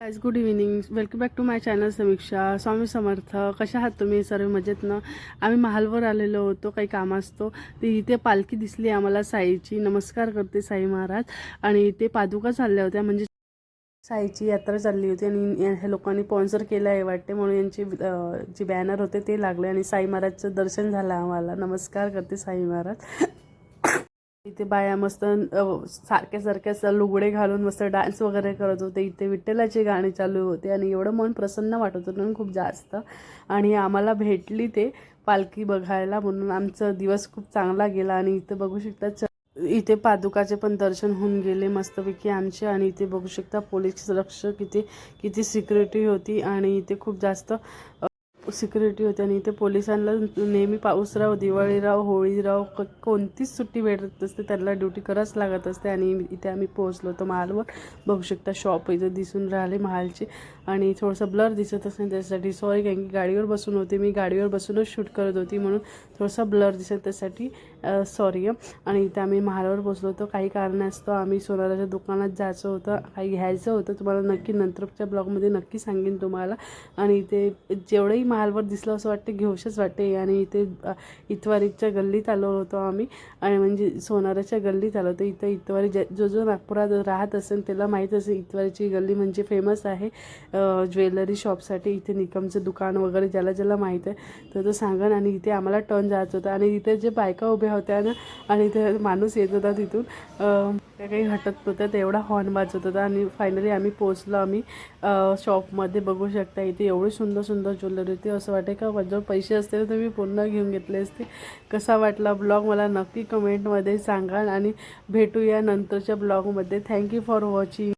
Guys good evening welcome back to my channel Samiksha Swami Samarth कशा आहात तुम्ही? सर्व मजेत ना? आम्ही महालवर आलेलो होतो काही काम असतो. ती इथे पालखी दिसली आम्हाला साईची. नमस्कार करते साई महाराज. आणि इथे पादुका चालल्या होत्या म्हणजे साईची यात्रा चालली होती. आणि ह्या लोकांनी स्पॉन्सर केलं आहे वाटते. म्हणून यांची जे बॅनर होते ते लागले. आणि साई महाराजचं दर्शन झालं आम्हाला. नमस्कार करते साई महाराज. इथे बाया मस्त सारख्या सारख्या सारख्या लुगडे घालून मस्त डान्स वगैरे करत होते. इथे विठ्ठलाचे गाणे चालू होते आणि एवढं मन प्रसन्न वाटत होतं खूप जास्त. आणि आम्हाला भेटली ते पालखी बघायला म्हणून. आमचा दिवस खूप चांगला गेला आणि इथे बघू शकता च- इथे पादुकाचे पण दर्शन होऊन गेले मस्तपैकी आमचे. आणि इथे बघू शकता पोलीस रक्षक इथे किती सिक्युरिटी होती आणि इथे खूप जास्त सिक्युरिटी होती आणि इथे पोलिसांना नेहमी पाऊसराव दिवाळीराव होळीराव क कोणतीच सुट्टी भेटत असते त्यांना ड्युटी करावंच लागत असते आणि इथे आम्ही पोहोचलो. होतो महालवर बघू शकता शॉप इथं दिसून राहिले महालचे. आणि थोडंसं ब्लर दिसत असेल त्यासाठी सॉरी कारण की गाडीवर बसून होते. मी गाडीवर बसूनच शूट करत होती म्हणून थोडासा ब्लर दिसत त्यासाठी सॉरी आणि इथे आम्ही महालवर पोचलो होतो काही कारणास्तव आम्ही सोनाराच्या दुकानात जायचं होतं. काही घ्यायचं होतं. तुम्हाला नक्की नंतरच्या ब्लॉगमध्ये नक्की सांगेन तुम्हाला. आणि इथे जेवढंही महालवर दिसलं असं वाटते घेऊशच वाटते. आणि इथे इतवारीच्या गल्लीत आलो होतो आम्ही. आणि म्हणजे सोनाराच्या गल्लीत आलो होतो. इथं इतवारी ज जो जो नागपुरात राहत असेल त्याला माहीत असेल इतवारीची गल्ली म्हणजे फेमस आहे. ज्वेलरी शॉपसाठी इथे निकमचं दुकान वगैरे ज्याला ज्याला माहीत आहे तर तो सांगा आणि इथे आम्हाला टर्न जायचं होतं. आणि इथे जे बायका उभ्या होत्या ना आणि ते माणूस येत होता तिथून काय त्या काही हटत नव्हतं तेवढा हॉर्न वाजत होता. आणि फायनली आम्ही पोचलो आम्ही शॉपमध्ये बघू शकता इथे एवढी सुंदर सुंदर ज्वेलरी होती. असं वाटे का जर पैसे असते तर मी पूर्ण घेऊन घेतले असते. कसा वाटला ब्लॉग मला नक्की कमेंटमध्ये सांगा. आणि भेटूया नंतरच्या ब्लॉगमध्ये थँक्यू फॉर वॉचिंग